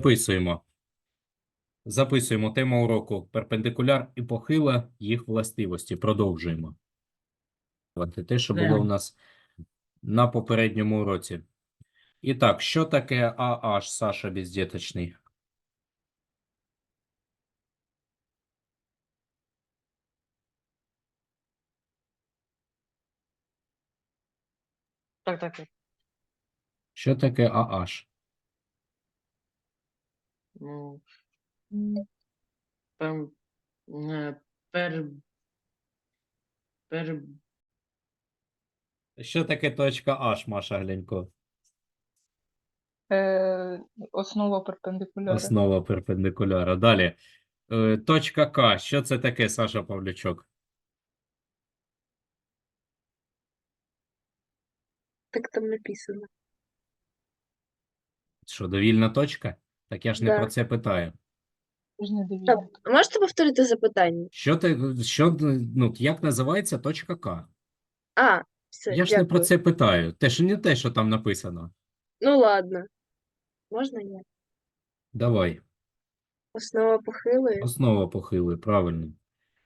Записуємо. Записуємо тему уроку перпендикуляр і похила їх властивості. Продовжуємо. Те, що було у нас на попередньому уроці. І так, що таке AH, Саша бездіточний? Так, так, так. Що таке AH? Ну, пер, пер, пер, Що таке точка H, Маша Глянько? Е, основа перпендикуляра. Основа перпендикуляра. Далі. Е, Точка К. Що це таке, Саша Павлючок? Так там написано. Що, довільна точка? Так я ж не Да. про це питаю. Це ж не Так, можете повторити запитання? Що ти, що, ну, як називається точка К? А, все, Я ж не про це питаю. Те ж не те, що там написано. Ну ладно. Можна я? Давай. Основа похилої. Основа похили, правильно.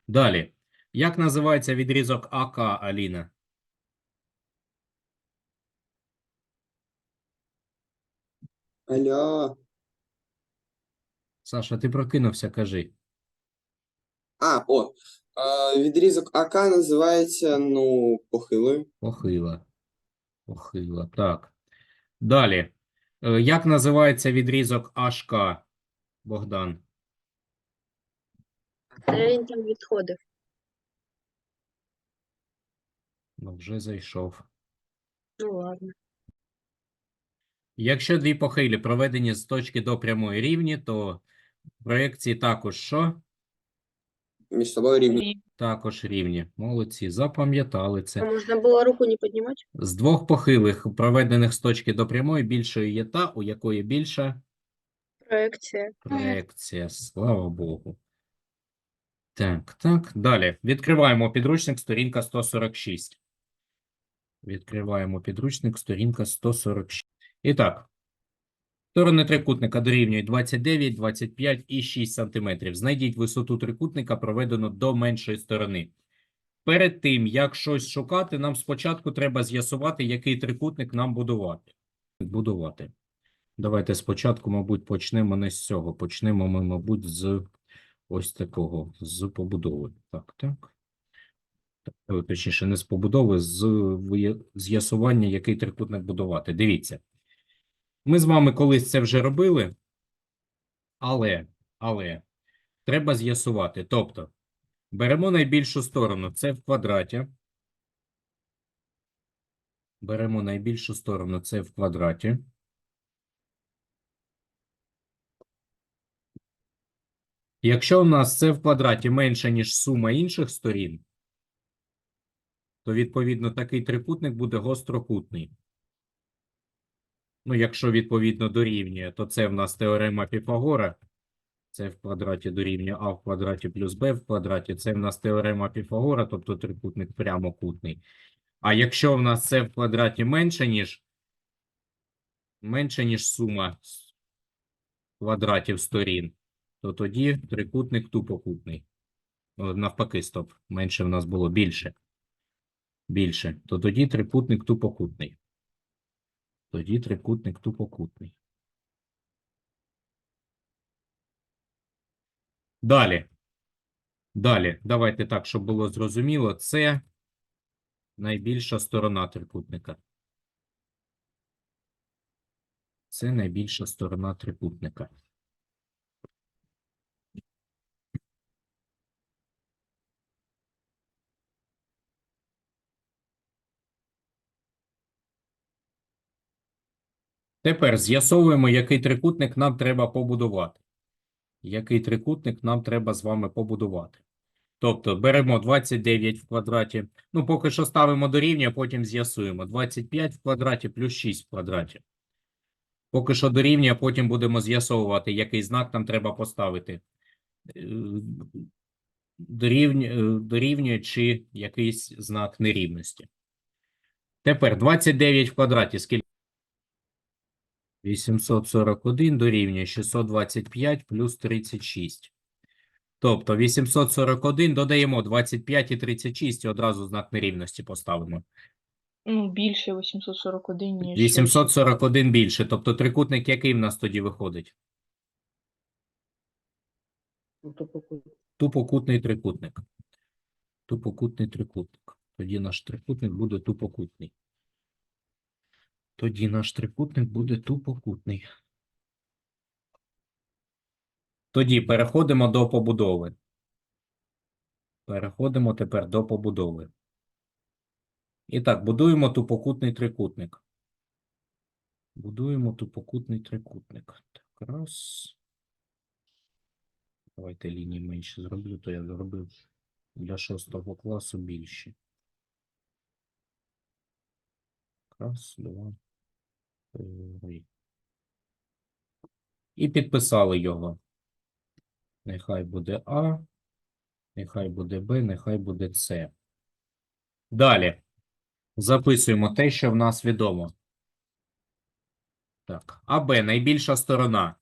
Далі. Як називається відрізок АК, Аліна? Алло. Саша, ти прокинувся, кажи. А, о. Е, відрізок АК називається, ну, похилою. Похила. Похила. Так. Далі. Е, Як називається відрізок АШК, Богдан? Де він там відходив? Ну, вже зайшов. Ну ладно. Якщо дві похилі проведені з точки до прямої рівні, то проекції також що? Між собою рівні. Також рівні. Молодці, запам'ятали А це. можна було руку не піднімати? З двох похилих, проведених з точки до прямої, більшою є та, у якої більша Проекція. проекція. Слава Богу. Так, так. Далі. Відкриваємо підручник, сторінка 146. Відкриваємо підручник, сторінка 146. І так. Сторони трикутника дорівнюють 29, 25 і 6 см. Знайдіть висоту трикутника, проведену до меншої сторони. Перед тим, як щось шукати, нам спочатку треба з'ясувати, який трикутник нам будувати. Будувати. Давайте спочатку, мабуть, почнемо не з цього. Почнемо ми, мабуть, з ось такого, з побудови. Так, так. Точніше, не з побудови, з з'ясування, який трикутник будувати. Дивіться. Ми з вами колись це вже робили, але, але треба з'ясувати. Тобто, беремо найбільшу сторону, це в квадраті. Беремо найбільшу сторону, це в квадраті. Якщо у нас це в квадраті менше, ніж сума інших сторін, то відповідно такий трикутник буде гострокутний. Ну, якщо відповідно дорівнює, то це в нас теорема Піфагора. Це в квадраті дорівнює а в квадраті плюс b в квадраті. Це в нас теорема Піфагора, тобто трикутник прямокутний. А якщо в нас це в квадраті менше, ніж менше, ніж сума квадратів сторін, то тоді трикутник тупокутний. О, Навпаки, стоп. Менше в нас було більше. Більше. То тоді трикутник тупокутний. Тоді трикутник тупокутний. Далі. Далі. Давайте так, щоб було зрозуміло. Це найбільша сторона трикутника. Це найбільша сторона трикутника. Тепер з'ясовуємо, який трикутник нам треба побудувати. Який трикутник нам треба з вами побудувати. Тобто беремо 29 в квадраті. Ну, поки що ставимо до рівня, потім з'ясуємо. 25 в квадраті плюс 6 в квадраті. Поки що дорівнює, потім будемо з'ясовувати, який знак нам треба поставити. Е, Дорівнює, дорівнює чи якийсь знак нерівності. Тепер 29 в квадраті. Скільки? 841 дорівнює 625 плюс 36. Тобто 841 додаємо 25 і 36 і одразу знак нерівності поставимо. Ну, більше 841, ніж 841 більше. Тобто трикутник який в нас тоді виходить? Поки- Тупокутний трикутник. Тупокутний трикутник. Тоді наш трикутник буде тупокутний. Тоді наш трикутник буде тупокутний. Тоді переходимо до побудови. Переходимо тепер до побудови. І так, будуємо тупокутний трикутник. Будуємо тупокутний трикутник. Так, раз. Давайте лінії менше зроблю, то я зробив для шостого класу більші. Раз, два. І підписали його. Нехай буде А, нехай буде Б, нехай буде С. Далі. Записуємо те, що в нас відомо. Так, АБ найбільша сторона.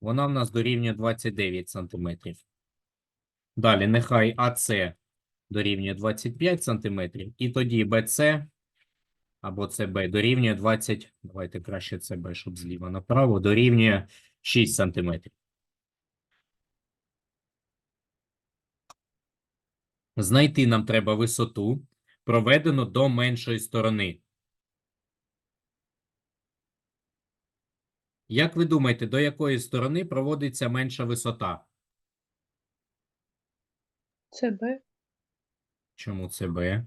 Вона в нас дорівнює 29 сантиметрів. Далі, нехай АС дорівнює 25 сантиметрів. І тоді БЦ або ЦБ дорівнює 20, давайте краще ЦБ, щоб зліва направо, дорівнює 6 сантиметрів. Знайти нам треба висоту, проведену до меншої сторони. Як ви думаєте, до якої сторони проводиться менша висота? Це Б, Чому це Б?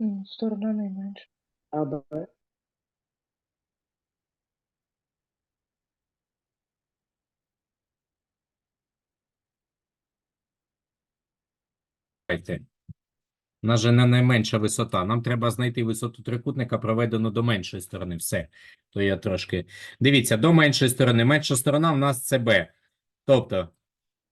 Ну, сторона найменша. А, Б. Давайте. У нас же не найменша висота. Нам треба знайти висоту трикутника, проведену до меншої сторони. Все. То я трошки. Дивіться, до меншої сторони. Менша сторона в нас це Б. Тобто,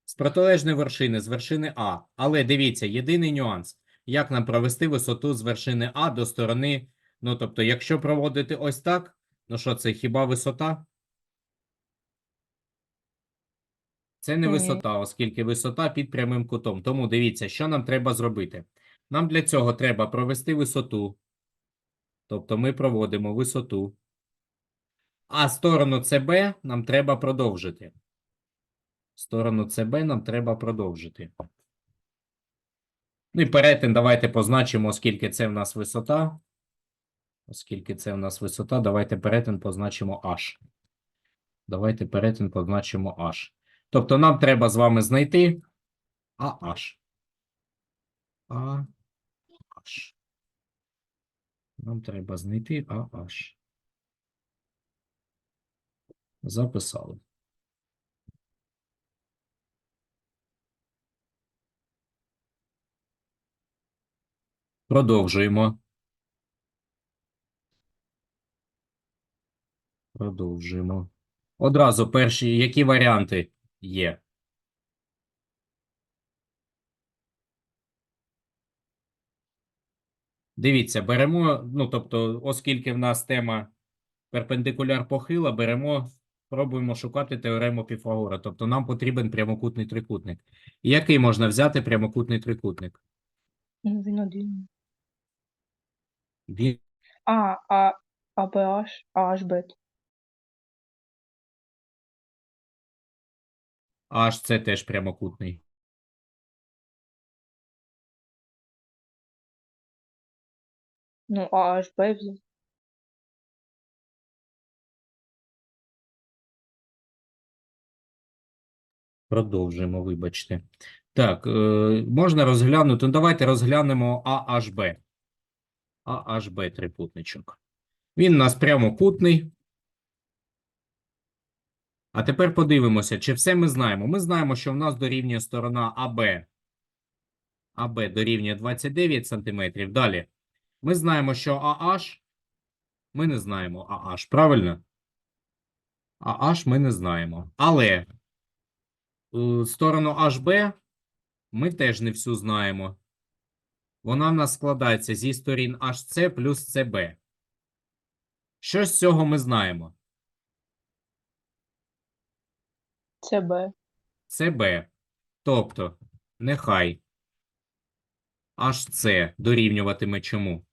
з протилежної вершини, з вершини А. Але дивіться, єдиний нюанс. Як нам провести висоту з вершини А до сторони. Ну, тобто, якщо проводити ось так, ну що це, хіба висота? Це не висота, оскільки висота під прямим кутом. Тому дивіться, що нам треба зробити. Нам для цього треба провести висоту. Тобто ми проводимо висоту. А сторону ЦБ нам треба продовжити. Сторону ЦБ нам треба продовжити. Ну і перетин давайте позначимо, оскільки це в нас висота. Оскільки це в нас висота, давайте перетин позначимо H. Давайте перетин позначимо H. Тобто нам треба з вами знайти AH. AH. Нам треба знайти AH. Записали. Продовжуємо. Продовжуємо. Одразу перші, які варіанти є? Дивіться, беремо, ну, тобто, оскільки в нас тема перпендикуляр похила, беремо, пробуємо шукати теорему Піфагора. Тобто нам потрібен прямокутний трикутник. Який можна взяти прямокутний трикутник? Ну, він один. Він А, а, АБH, AHB. аж це теж прямокутний. Ну, AHB взяв. Продовжуємо, вибачте. Так, е, можна розглянути. Ну, давайте розглянемо AHB. AHB трикутничок. Він у нас прямокутний. А тепер подивимося, чи все ми знаємо. Ми знаємо, що в нас дорівнює сторона АБ. АБ дорівнює 29 см. Далі. Ми знаємо, що AH. Ми не знаємо AH, правильно? AH ми не знаємо. Але е, сторону HB ми теж не всю знаємо. Вона в нас складається зі сторін HC плюс CB. Що з цього ми знаємо? Це Б. Тобто, нехай HC дорівнюватиме чому?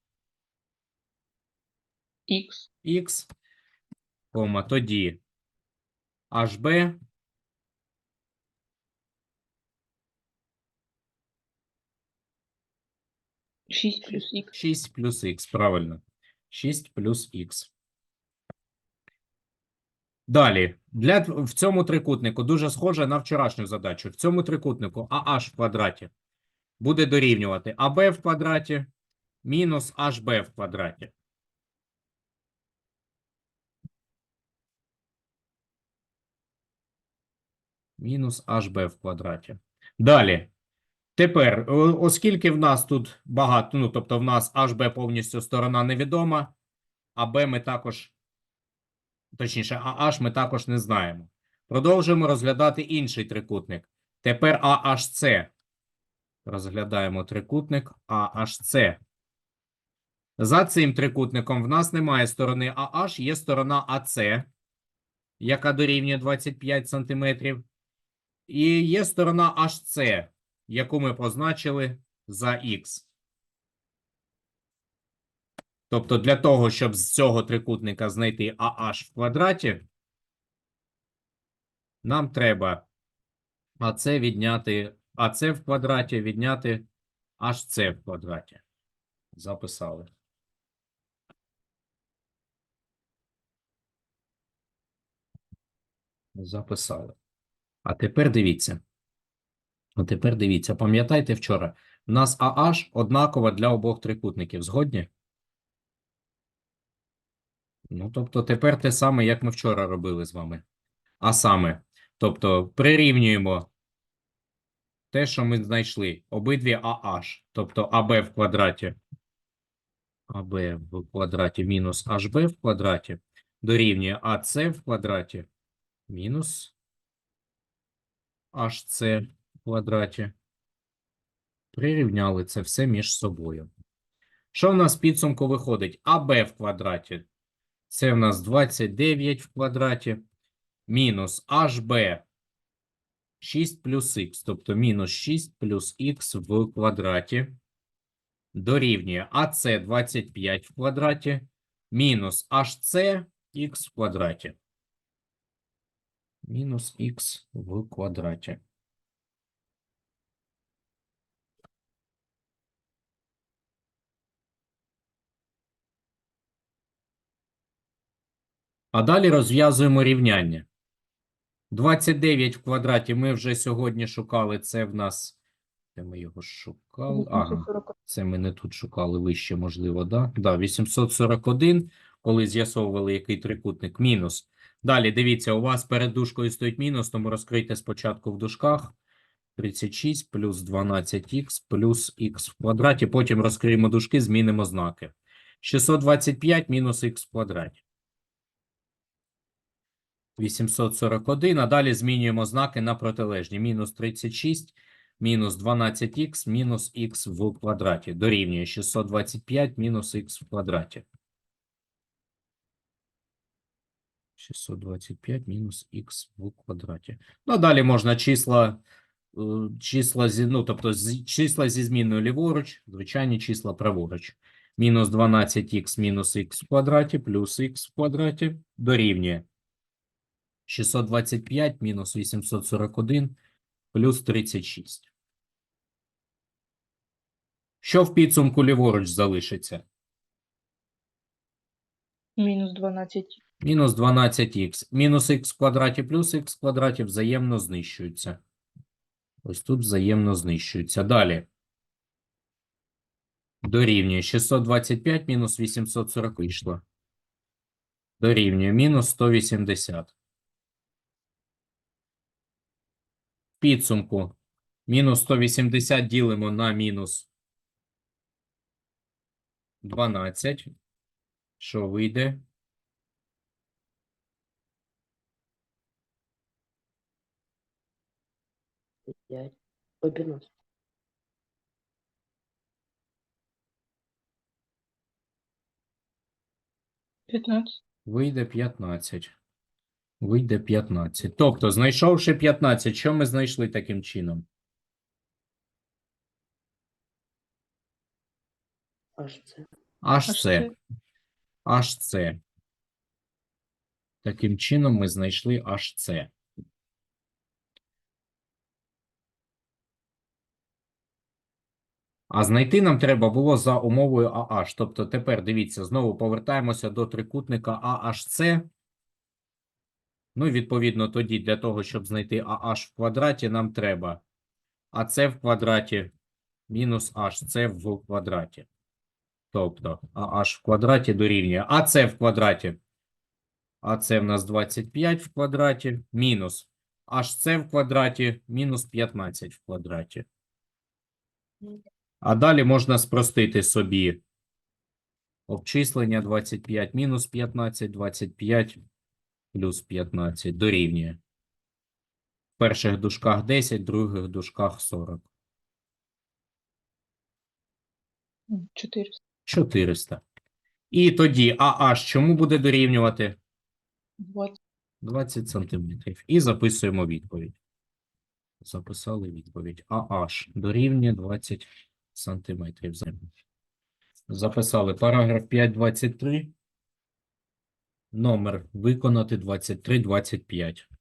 Х, кома, тоді HB 6 плюс Х. 6 плюс х, правильно. 6 плюс х. Далі, для, в цьому трикутнику дуже схоже на вчорашню задачу. В цьому трикутнику AH в квадраті буде дорівнювати АБ в квадраті мінус HB в квадраті. Мінус HB в квадраті. Далі. Тепер, оскільки в нас тут багато, ну, тобто в нас HB повністю сторона невідома, а B ми також, точніше, а ми також не знаємо. Продовжуємо розглядати інший трикутник. Тепер AHC. Розглядаємо трикутник AHC. За цим трикутником в нас немає сторони AH, є сторона AC, яка дорівнює 25 см. І є сторона HC, яку ми позначили за х. Тобто для того, щоб з цього трикутника знайти AH в квадраті, нам треба АЦ відняти АЦ в квадраті, відняти HC в квадраті. Записали. Записали. А тепер дивіться. А тепер дивіться, пам'ятаєте вчора, у нас AH однакова для обох трикутників. Згодні? Ну, тобто тепер те саме, як ми вчора робили з вами. А саме, тобто прирівнюємо те, що ми знайшли. Обидві AH, тобто АБ в квадраті. АБ в квадраті мінус HB в квадраті дорівнює АС в квадраті мінус HC квадраті. Прирівняли це все між собою. Що в нас в підсумку виходить? АБ в квадраті. Це в нас 29 в квадраті. Мінус HB 6 плюс х, тобто мінус 6 плюс х в квадраті. Дорівнює АС 25 в квадраті. Мінус HC х в квадраті. Мінус х в квадраті. А далі розв'язуємо рівняння. 29 в квадраті ми вже сьогодні шукали. Це в нас. Де ми його шукали? Ага. Це ми не тут шукали вище, можливо, да? Да, 841, коли з'ясовували, який трикутник, мінус. Далі, дивіться, у вас перед дужкою стоїть мінус, тому розкрийте спочатку в дужках. 36 плюс 12х плюс х в квадраті. Потім розкриємо дужки, змінимо знаки. 625 мінус х в квадраті. 841, а далі змінюємо знаки на протилежні. Мінус 36 мінус 12х мінус х в квадраті дорівнює 625 мінус х в квадраті. 625 мінус х в квадраті. Ну, далі можна числа, е, числа зі, ну, тобто числа зі змінною ліворуч, звичайні числа праворуч. Мінус 12х мінус х в квадраті плюс х в квадраті дорівнює 625 мінус 841 плюс 36. Що в підсумку ліворуч залишиться? Мінус 12. Мінус 12х. Мінус х в квадраті плюс х в квадраті взаємно знищуються. Ось тут взаємно знищуються. Далі. Дорівнює 625 мінус 840 вийшло. Дорівнює мінус 180. В підсумку мінус 180 ділимо на мінус 12. Що вийде? П'ять. 15. 15. Вийде 15. Вийде 15. Тобто, знайшовши 15, що ми знайшли таким чином? Аж це. Аж це. Аж це. Таким чином ми знайшли аж це. А знайти нам треба було за умовою АH. Тобто тепер дивіться, знову повертаємося до трикутника AHC. Ну, і відповідно, тоді для того, щоб знайти AH в квадраті, нам треба АС в квадраті мінус HC в квадраті. Тобто AH в квадраті дорівнює АС в квадраті. АС в нас 25 в квадраті мінус HC в квадраті мінус 15 в квадраті. А далі можна спростити собі обчислення 25 мінус 15, 25 плюс 15 дорівнює. В перших дужках 10, в других дужках 40. 400. 400. І тоді AH чому буде дорівнювати? 20. 20 сантиметрів. І записуємо відповідь. Записали відповідь. AH дорівнює 20 сантиметрів. Записали параграф 5.23. Номер виконати 23.25.